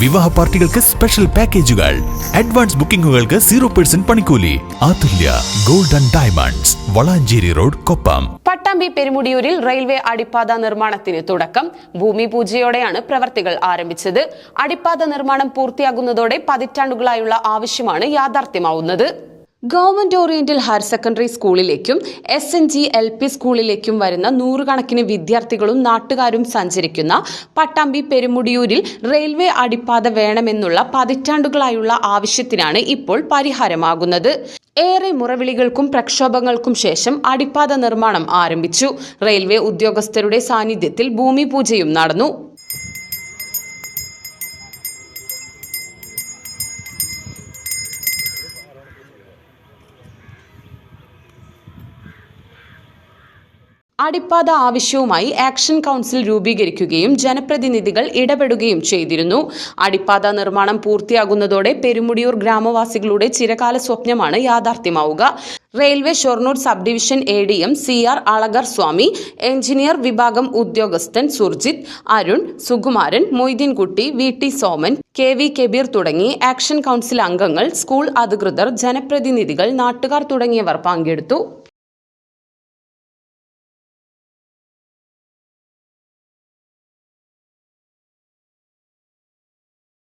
വിവാഹ പാർട്ടികൾക്ക് സ്പെഷ്യൽ പാക്കേജുകൾ അഡ്വാൻസ് ബുക്കിംഗുകൾക്ക് സീറോ പെർസെന്റ് പണിക്കൂലി. Athulya golden diamonds Valanchery road Koppam. Pattambi പെരുമുടിയൂരിൽ railway അടിപ്പാത നിർമ്മാണത്തിന് തുടക്കം. ഭൂമി പൂജയോടെയാണ് പ്രവർത്തികൾ ആരംഭിച്ചത്. അടിപ്പാത നിർമ്മാണം പൂർത്തിയാകുന്നതോടെ പതിറ്റാണ്ടുകളായുള്ള ആവശ്യമാണ് യാഥാർത്ഥ്യമാവുന്നത്. Government oriental higher secondary സ്കൂളിലേക്കും S N G L P സ്കൂളിലേക്കും വരുന്ന നൂറുകണക്കിന് വിദ്യാർത്ഥികളും നാട്ടുകാരും സഞ്ചരിക്കുന്ന പട്ടാമ്പി പെരുമുടിയൂരിൽ റെയിൽവേ അടിപ്പാത വേണമെന്നുള്ള പതിറ്റാണ്ടുകളായുള്ള ആവശ്യത്തിനാണ് ഇപ്പോൾ പരിഹാരമാകുന്നത്. ഏറെ മുറവിളികൾക്കും പ്രക്ഷോഭങ്ങൾക്കും ശേഷം അടിപ്പാത നിർമ്മാണം ആരംഭിച്ചു. റെയിൽവേ ഉദ്യോഗസ്ഥരുടെ സാന്നിധ്യത്തിൽ ഭൂമിപൂജയും നടന്നു. അടിപ്പാത ആവശ്യവുമായി ആക്ഷൻ കൗൺസിൽ രൂപീകരിക്കുകയും ജനപ്രതിനിധികൾ ഇടപെടുകയും ചെയ്തിരുന്നു. അടിപ്പാത നിർമ്മാണം പൂർത്തിയാകുന്നതോടെ പെരുമുടിയൂർ ഗ്രാമവാസികളുടെ ചിരകാല സ്വപ്നമാണ് യാഥാർത്ഥ്യമാവുക. Railway Shoranur sub division A D M C R Alagar Swamy engineer വിഭാഗം ഉദ്യോഗസ്ഥൻ Surjith Arun Sukumaran Moideenkutty V T Soman K V Kabeer തുടങ്ങി ആക്ഷൻ കൗൺസിൽ അംഗങ്ങൾ സ്കൂൾ അധികൃതർ ജനപ്രതിനിധികൾ നാട്ടുകാർ തുടങ്ങിയവർ പങ്കെടുത്തു.